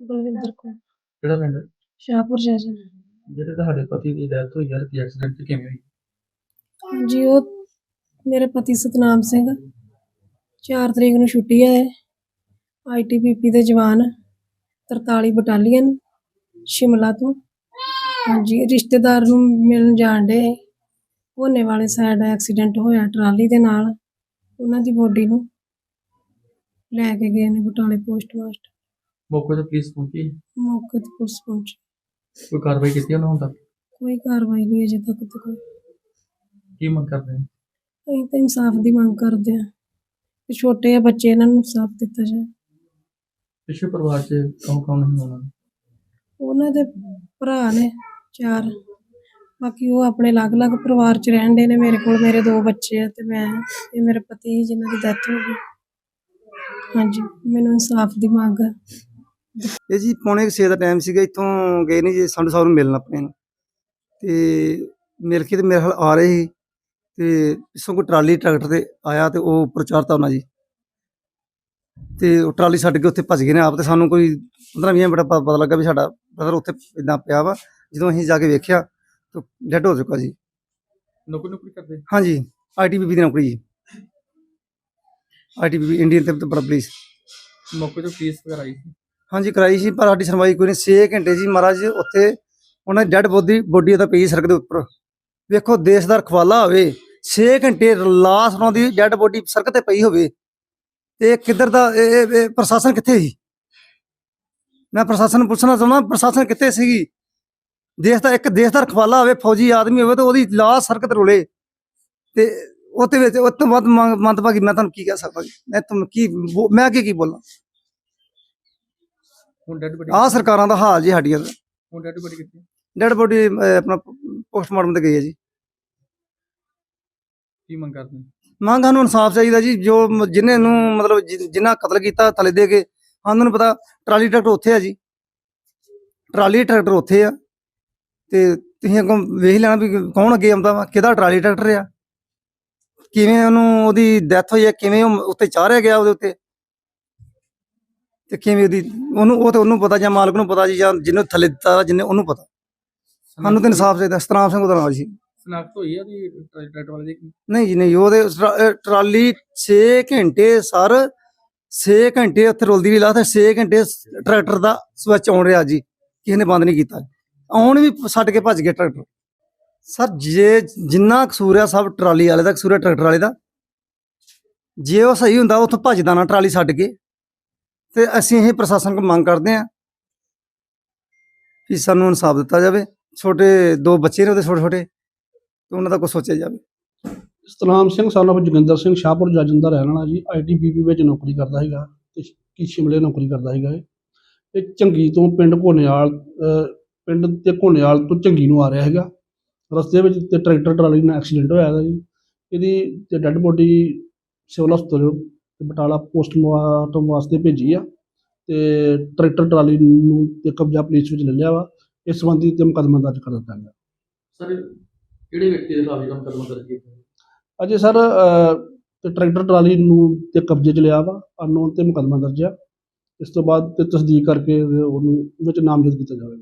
ਬਲਵਿੰਦਰ ਕੌਰ। ਕਿਹੜਾ ਪਿੰਡ? ਹੈ? ਸ਼ਾਹਪੁਰ ਜੈਸਨ ਜਿਹੜੇ ਤੁਹਾਡੇ ਪਤੀ ਦੀ ਡੈਥ ਹੋਈ ਯਾਰ ਕੀ ਐਕਸੀਡੈਂਟ ਕਿਵੇਂ ਹੋਈ? ਹਾਂਜੀ ਉਹ ਮੇਰੇ ਪਤੀ ਸਤਨਾਮ ਸਿੰਘ 4 ਤਰੀਕ ਨੂੰ ਛੁੱਟੀ ਆਏ ਆਈਟੀਬੀਪੀ ਦੇ ਜਵਾਨ 43 ਬਟਾਲੀਅਨ ਸ਼ਿਮਲਾ ਤੋਂ। ਹਾਂਜੀ ਰਿਸ਼ਤੇਦਾਰ ਨੂੰ ਮਿਲਣ ਜਾਣ ਦੇ ਹੋਨੇ ਵਾਲੇ ਸਾਈਡ ਐਕਸੀਡੈਂਟ ਹੋਇਆ ਟਰਾਲੀ ਦੇ ਨਾਲ। ਉਹਨਾਂ ਦੀ ਬੋਡੀ ਨੂੰ ਲੈ ਕੇ ਗਏ ਨੇ ਬਟਾਲੇ ਪੋਸਟ ਮਾਸਟਰ। ਮੌਕੇ ਤੇ ਪੁਲਿਸ ਪਹੁੰਚੀ ਮੌਕੇ ਤੇ ਪੁਲਿਸ ਪਹੁੰਚੀ। ਕੋਈ ਕਾਰਵਾਈ ਕੀਤੀ ਉਹਨਾਂ ਹੁਣ ਤੱਕ? ਕੋਈ ਕਾਰਵਾਈ ਨਹੀਂ ਅਜੇ ਤੱਕ ਤੇ ਕੋਈ। ਕੀ ਮੰਗ ਕਰਦੇ ਨੇ? ਅਸੀਂ ਤਾਂ ਇਨਸਾਫ ਦੀ ਮੰਗ ਕਰਦੇ ਹਾਂ ਕਿ ਛੋਟੇ ਆ ਬੱਚੇ ਇਹਨਾਂ ਨੂੰ ਇਨਸਾਫ ਦਿੱਤਾ ਜਾਏ ਪਿਛੇ ਪਰਿਵਾਰ ਚ ਕੌਣ ਕੌਣ ਨਹੀਂ ਉਹਨਾਂ ਨੂੰ ਉਹਨਾਂ ਦੇ ਭਰਾ ਨੇ ਚਾਰ। ਬਾਕੀ ਉਹ ਆਪਣੇ ਅਲੱਗ-ਅਲੱਗ ਪਰਿਵਾਰ 'ਚ ਰਹਿੰਦੇ ਨੇ। ਮੇਰੇ ਕੋਲ ਮੇਰੇ ਦੋ ਬੱਚੇ ਆ ਤੇ ਮੈਂ ਇਹ ਮੇਰੇ ਪਤੀ ਜਿਨ੍ਹਾਂ ਦੀ ਡੈਥ ਹੋ ਗਈ। ਹਾਂਜੀ ਮੈਨੂੰ ਇਨਸਾਫ ਦੀ ਮੰਗ ਹੈ ਇਹ ਜੀ ਪੌਣੇ 6 ਦਾ ਟਾਈਮ ਸੀਗਾ ਇੱਥੋਂ ਗਏ ਨੇ ਜੀ ਸੰਧੂ ਸਾਹਿਬ ਨੂੰ ਮਿਲਣ ਆਪਣੇ ਨੂੰ। ਤੇ ਮਿਲ ਕੇ ਤੇ ਮੇਰੇ ਹਾਲ ਆ ਰਹੇ ਸੀ ਤੇ ਪਿੱਛੋਂ ਕੋਈ ਟਰਾਲੀ ਟਰੈਕਟਰ ਤੇ ਆਇਆ ਤੇ ਉਹ ਉੱਪਰ ਉਹਨਾਂ ਜੀ। ਤੇ ਉਹ ਟਰਾਲੀ ਛੱਡ ਕੇ ਉੱਥੇ ਭੱਜ ਗਏ ਨੇ ਆਪ ਤੇ ਸਾਨੂੰ ਕੋਈ 15 20 ਮਿੰਟ ਪਤਾ ਲੱਗਾ ਵੀ ਸਾਡਾ ਬ੍ਰਦਰ ਉੱਥੇ ਇਦਾਂ ਪਿਆ ਵਾ। ਜਦੋਂ ਅਸੀਂ ਜਾ ਕੇ ਵੇਖਿਆ ਤਾਂ ਡੈਡ ਹੋ ਚੁੱਕਾ ਜੀ। ਨੌਕਰੀ ਨੌਕਰੀ ਕਰਦੇ? ਹਾਂਜੀ ਆਈਟੀਬੀਪੀ ਦੀ ਨੌਕਰੀ ਜੀ। ਆਈਟੀਬੀਪੀ ਇੰਡੀਅਨ ਤੇ ਪੁਲਿਸ ਮੌਕੇ ਤੇ ਪੁਲਿਸ ਵਗੈਰਾ ਆਈ ਸੀ? ਹਾਂਜੀ, ਕਰਾਈ ਸੀ, ਪਰ ਸਾਡੀ ਸੁਣਵਾਈ ਕੋਈ ਨਹੀਂ। 6 ਘੰਟੇ ਜੀ ਮਹਾਰਾਜ, ਉੱਥੇ ਉਹਨਾਂ ਦੀ ਡੈਡ ਬੋਡੀ ਬੋਡੀ ਉਹਦਾ ਪਈ ਸੜਕ ਦੇ ਉੱਪਰ। ਵੇਖੋ, ਦੇਸ਼ ਦਾ ਰਖਵਾਲਾ ਹੋਵੇ 6 ਘੰਟੇ ਲਾਸ ਉਹਨਾਂ ਦੀ ਡੈਡ ਬੋਡੀ ਸੜਕ ਤੇ ਪਈ ਹੋਵੇ, ਤੇ ਕਿੱਧਰ ਦਾ, ਇਹ- ਪ੍ਰਸ਼ਾਸਨ ਕਿੱਥੇ ਸੀ? ਮੈਂ ਪ੍ਰਸ਼ਾਸਨ ਨੂੰ ਪੁੱਛਣਾ ਚਾਹੁੰਦਾ, ਪ੍ਰਸ਼ਾਸਨ ਕਿੱਥੇ ਸੀਗੀ? ਦੇਸ਼ ਦਾ, ਇੱਕ ਦੇਸ਼ ਦਾ ਰਖਵਾਲਾ ਹੋਵੇ, ਫੌਜੀ ਆਦਮੀ ਹੋਵੇ, ਤੇ ਉਹਦੀ ਲਾਸ ਸੜਕ ਤੇ ਰੁਲੇ। ਤੇ ਉਹਦੇ ਵਿੱਚ, ਉਹ ਤੋਂ ਵੱਧ ਮੰਦਭਾਗੀ ਮੈਂ ਤੁਹਾਨੂੰ ਕੀ ਕਹਿ ਸਕਦਾ ਮੈਂ ਤੁਹਾਨੂੰ ਕੀ ਬੋ- ਮੈਂ ਅੱਗੇ ਕੀ ਬੋਲਾਂ? ਹੁਣ ਡੈਡ ਬੜੀ ਆਹ ਸਰਕਾਰਾਂ ਦਾ ਹਾਲ ਜੀ ਸਾਡੀਆਂ ਦਾ ਹੁਣ ਡੈਡ ਬੜੀ ਕਿੱਥੇ? ਡੈਡ ਬੋਡੀ ਆਪਣਾ ਪੋਸਟਮਾਰਟਮ ਤੇ ਗਈ ਹੈ ਜੀ। ਕੀ ਮੰਗ ਕਰਦੇ ਨੇ ਮੰਗ ਸਾਨੂੰ ਇਨਸਾਫ ਚਾਹੀਦਾ ਜੀ ਜੋ ਜਿਹਨੇ ਨੂੰ ਮਤਲਬ ਜਿਨ੍ਹਾਂ ਕਤਲ ਕੀਤਾ ਥਲੇ ਦੇ ਕੇ ਸਾਨੂੰ ਨੂੰ ਪਤਾ ਟਰਾਲੀ ਟਰੈਕਟਰ ਉੱਥੇ ਆ ਜੀ। ਟਰਾਲੀ ਟਰੈਕਟਰ ਉੱਥੇ ਆ ਤੇ ਤੁਸੀਂ ਅੱਗੋਂ ਵੇਖ ਲੈਣਾ ਵੀ ਕੌਣ ਅੱਗੇ ਆਉਂਦਾ ਵਾ ਕਿਹਦਾ ਟਰਾਲੀ ਟਰੈਕਟਰ ਆ। ਕਿਵੇਂ ਉਹਨੂੰ ਉਹਦੀ ਡੈਥ ਹੋਈ ਹੈ ਕਿਵੇਂ ਉਹ ਉੱਤੇ ਚਾੜਿਆ ਗਿਆ ਉਹਦੇ ਉੱਤੇ। ਤੇ ਕਿਵੇਂ ਉਹਦੀ ਉਹਨੂੰ ਉਹ ਤੇ ਉਹਨੂੰ ਪਤਾ ਜਾਂ ਮਾਲਕ ਨੂੰ ਪਤਾ ਜੀ ਜਾਂ ਜਿਹਨੇ ਥੱਲੇ ਦਿੱਤਾ ਜਿਹਨੇ ਉਹਨੂੰ ਪਤਾ। ਸਾਨੂੰ ਤਾਂ ਇਨਸਾਫ ਚਾਹੀਦਾ ਸਤਨਾਮ ਸਿੰਘ ਉਹਦਾ ਨਾਮ ਸੀ ਸਨਾਖਤ ਹੋਈ ਆ ਦੀ ਟਰੈਕਟਰ ਵਾਲੇ ਦੀ? ਨਹੀਂ ਜੀ ਨਹੀਂ ਉਹਦੇ ਟਰਾ- ਅਹ ਟਰਾਲੀ 6 ਘੰਟੇ ਸਰ 6 ਘੰਟੇ ਉੱਥੇ ਰੁਲਦੀ ਰਹੀ ਲਾ ਤੇ 6 ਘੰਟੇ ਸ- ਟਰੈਕਟਰ ਦਾ ਸਵਿਚ ਆਉਣ ਰਿਹਾ ਜੀ ਕਿਸੇ ਨੇ ਬੰਦ ਨਹੀਂ ਕੀਤਾ। ਆਉਣ ਵੀ ਛੱਡ ਕੇ ਭੱਜ ਗਿਆ ਟਰੈਕਟਰ। ਸਰ ਜੇ ਜਿੰਨਾ ਕਸੂਰ ਆ ਸਭ ਟਰਾਲੀ ਵਾਲੇ ਦਾ ਕਸੂਰ ਆ ਟਰੈਕਟਰ ਵਾਲੇ ਦਾ। ਜੇ ਉਹ ਸਹੀ ਹੁੰਦਾ ਉੱਥੋਂ ਭੱਜਦਾ ਨਾ ਟਰਾਲੀ ਛੱਡ ਕੇ। ਤੇ ਅਸੀਂ ਇਹ ਪ੍ਰਸ਼ਾਸਨ ਕੋਲ ਮੰਗ ਕਰਦੇ ਹਾਂ ਕਿ ਸਾਨੂੰ ਇਨਸਾਫ ਦਿੱਤਾ ਜਾਵੇ। ਛੋਟੇ ਦੋ ਬੱਚੇ ਨੇ ਉਹਦੇ ਛੋਟੇ ਛੋਟੇ, ਤੇ ਉਹਨਾਂ ਦਾ ਕੁਛ ਸੋਚਿਆ ਜਾਵੇ। ਸਤਨਾਮ ਸਿੰਘ, son ਜੋਗਿੰਦਰ ਸਿੰਘ, ਸ਼ਾਹਪੁਰ ਜੱਜ ਦਾ ਰਹਿਣ ਵਾਲਾ ਜੀ। ਆਈਟੀਬੀਪੀ ਵਿੱਚ ਨੌਕਰੀ ਕਰਦਾ ਹੈਗਾ ਤੇ ਕੀ ਸ਼ਿਮਲੇ ਨੌਕਰੀ ਕਰਦਾ ਹੈਗਾ ਇਹ। ਇਹ ਚੰਗੀ ਤੋਂ ਪਿੰਡ ਘੋਨੇਵਾਲ ਪਿੰਡ ਤੇ ਘੋਨੇਵਾਲ ਤੋਂ ਚੰਗੀ ਨੂੰ ਆ ਰਿਹਾ ਹੈਗਾ ਰਸਤੇ ਵਿੱਚ ਤੇ ਟਰੈਕਟਰ ਟਰਾਲੀ ਨਾਲ ਐਕਸੀਡੈਂਟ ਹੋਇਆ ਹੈਗਾ ਜੀ। ਇਹਦੀ ਤੇ ਡੈੱਡ ਬੋਡੀ ਸਿਵਲ ਹਸਪਤਾਲ ਤੇ ਬਟਾਲਾ ਪੋਸਟਮਾਰਟਮ ਵਾਸਤੇ ਭੇਜੀ ਆ ਤੇ ਟਰੈਕਟਰ ਟਰਾਲੀ ਨੂੰ ਤੇ ਕਬਜ਼ਾ ਪੁਲਿਸ ਵਿੱਚ ਲੈ ਲਿਆ ਵਾ। ਇਸ ਸੰਬੰਧੀ ਤੇ ਮੁਕੱਦਮਾ ਦਰਜ ਕਰ ਦਿੱਤਾ ਗਿਆ। ਸਰ ਕਿਹੜੇ ਵਿਅਕਤੀ ਦੇ ਖਿਲਾਫ ਮੁਕੱਦਮਾ ਦਰਜ ਕੀਤਾ? ਅਜੇ ਸਰ ਤੇ ਟਰੈਕਟਰ ਟਰਾਲੀ ਨੂੰ ਤੇ ਕਬਜ਼ੇ 'ਚ ਲਿਆ ਵਾ। ਅਨਨੋਨ ਤੇ ਮੁਕੱਦਮਾ ਦਰਜ ਆ। ਇਸ ਤੋਂ ਬਾਅਦ ਤੇ ਤਸਦੀਕ ਕਰਕੇ ਉਹਨੂੰ ਵਿੱਚ ਨਾਮਜ਼ਦ ਕੀਤਾ ਜਾਵੇਗਾ।